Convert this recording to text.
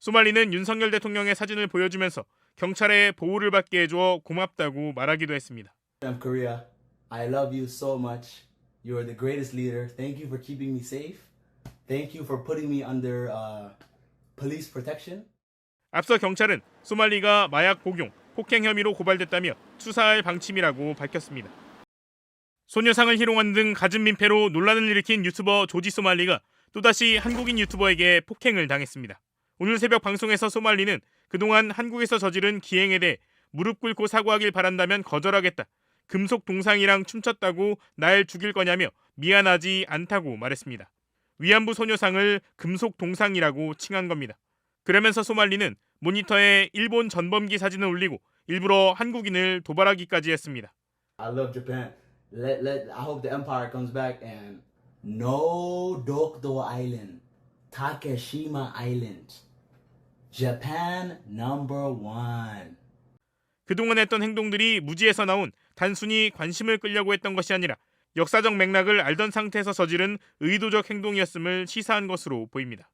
소말리는 윤석열 대통령의 사진을 보여주면서 경찰의 보호를 받게 해줘 고맙다고 말하기도 했습니다. of Korea. I love you so much. You are the greatest leader. Thank you for keeping me safe. Thank you for putting me under uh, police protection. 앞서 경찰은 소말리가 마약 복용, 폭행 혐의로 고발됐다며 수사할 방침이라고 밝혔습니다. 소녀상을 희롱한 등 갖은 민폐로 논란을 일으킨 유튜버 조지 소말리가 또다시 한국인 유튜버에게 폭행을 당했습니다. 오늘 새벽 방송에서 소말리는 그동안 한국에서 저지른 기행에 대해 무릎 꿇고 사과하길 바란다면 거절하겠다. 금속 동상이랑 춤췄다고 날 죽일 거냐며 미안하지 않다고 말했습니다. 위안부 소녀상을 금속 동상이라고 칭한 겁니다. 그러면서 소말리는 모니터에 일본 전범기 사진을 올리고 일부러 한국인을 도발하기까지 했습니다. I love Japan. Let let I hope the empire comes back and no Dokdo Island, Takeshima Island, Japan number one. 그동안 했던 행동들이 무지에서 나온 단순히 관심을 끌려고 했던 것이 아니라 역사적 맥락을 알던 상태에서 저지른 의도적 행동이었음을 시사한 것으로 보입니다.